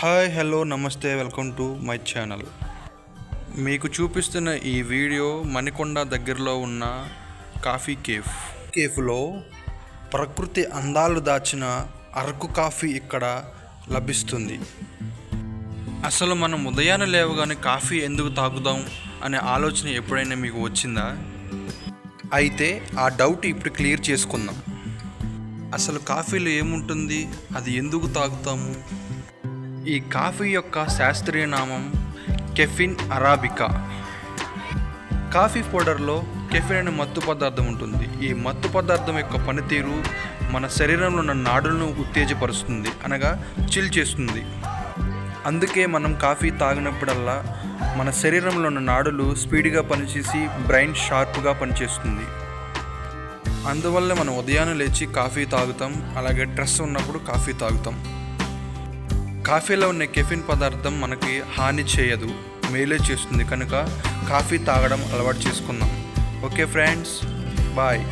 Hi hello నమస్తే welcome to my channel. మీకు చూపిస్తున్న ఈ వీడియో మణికొండ దగ్గరలో ఉన్న కాఫీ కేఫ్. కేఫ్లో ప్రకృతి అందాలు దాచిన అరకు కాఫీ ఇక్కడ లభిస్తుంది. అసలు మనం ఉదయాన్నే లేవగానే కాఫీ ఎందుకు తాగుదాం అనే ఆలోచన ఎప్పుడైనా మీకు వచ్చిందా? అయితే ఆ డౌట్ ఇప్పుడు క్లియర్ చేసుకుందాం. అసలు కాఫీలో ఏముంటుంది? అది ఎందుకు తాగుతాము? ఈ కాఫీ యొక్క శాస్త్రీయ నామం కెఫిన్ అరాబికా. కాఫీ పౌడర్లో కెఫిన్ అనే మత్తు పదార్థం ఉంటుంది. ఈ మత్తు పదార్థం యొక్క పనితీరు మన శరీరంలో ఉన్న నాడులను ఉత్తేజపరుస్తుంది అనగా చిల్ చేస్తుంది. అందుకే మనం కాఫీ తాగినప్పుడల్లా మన శరీరంలో ఉన్న నాడులు స్పీడ్గా పనిచేసి బ్రెయిన్ షార్ప్గా పనిచేస్తుంది. అందువల్ల మనం ఉదయాన్నే లేచి కాఫీ తాగుతాం అలాగే స్ట్రెస్ ఉన్నప్పుడు కాఫీ తాగుతాం. కాఫీలో ఉన్న కెఫిన్ పదార్థం మనకి హాని చేయదు మేలే చేస్తుంది. కనుక కాఫీ తాగడం అలవాటు చేసుకుందాం. Okay friends bye.